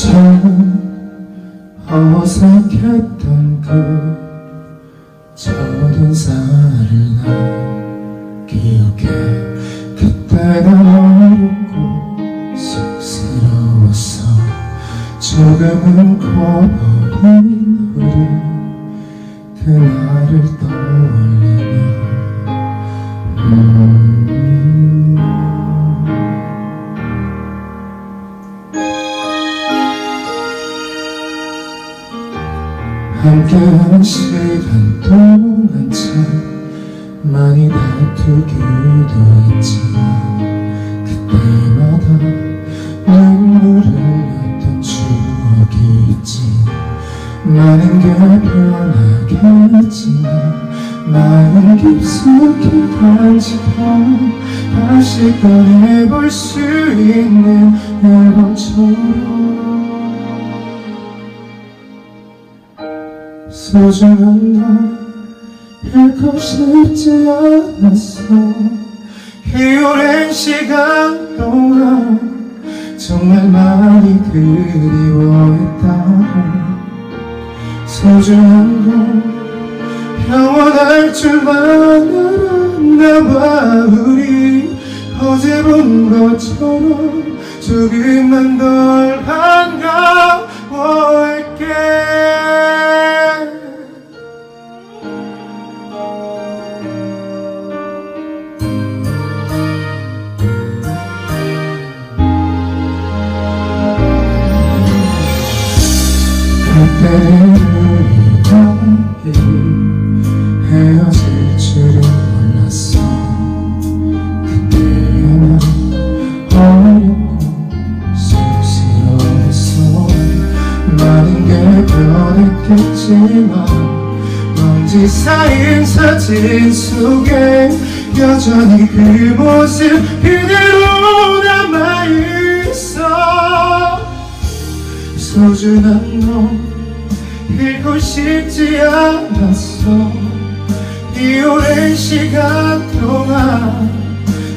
참 어색했던 그 첫인 사를 나 기억해. 그때 난 웃고 쑥스러웠어. 조금은 커버린 우리 그날을 떠올리며 함께한 시간 동안 참 많이 다투기도 했지만 그때마다 눈물을 흘렸던 추억이 있지. 많은 게 변하겠지만 마음 깊숙이 간직한 다시 꺼내볼 수 있는 앨범처럼 소중한 너 잃고 싶지 않았어. 이 오랜 시간 동안 정말 많이 그리워했다고. 소중한 너 영원할 줄만 알았나 봐. 우리 어제 본 것처럼 조금만 덜 반가워할 했겠지만 먼지 쌓인 사진 속에 여전히 그 모습 그대로 남아있어. 소중한 너 잃고 싶지 않았어. 이 오랜 시간 동안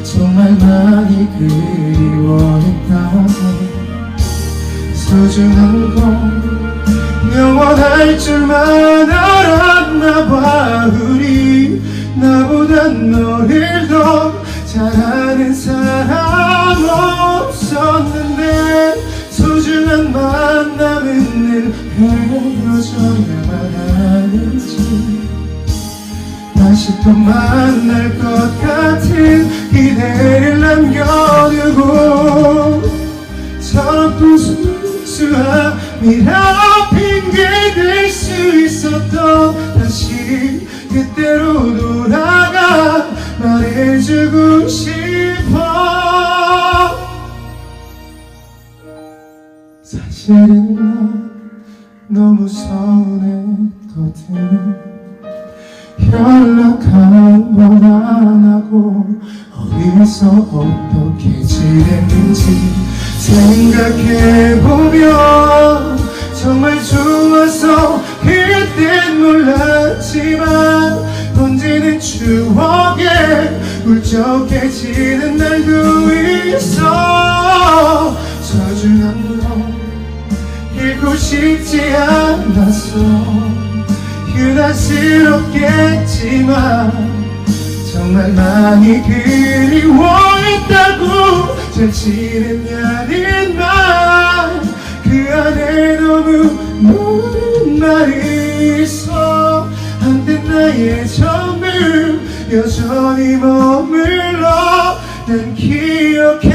정말 많이 그리워했다고 소중한 건 영원할 줄만 알았나 봐 우리. 나보다 너를 더잘 아는 사람 없었는데 소중한 만남은 늘 헤어져야만 하는지. 다시 또 만날 것 같은 기대를 남겨두고 저렇게 순 수함이라 핑계 댈수 있었던 다시 그때로 돌아가 말해주고 싶어. 사실은 나 너무 서운했거든 연락 한번안 하고 어디서 어떻게 지냈는지 생각해보면 정말 좋아서 그땐 몰랐지만 번지는 추억에 울적해지는 날도 있어. 소중한 너 잃고 싶지 않았어 유난스럽겠지만 정말 많이 그리워했다고 잘 지냈냐는 말. 그 안에 너무 모든 말이 있어. 한때 나의 전부 여전히 머물러. 난 기억해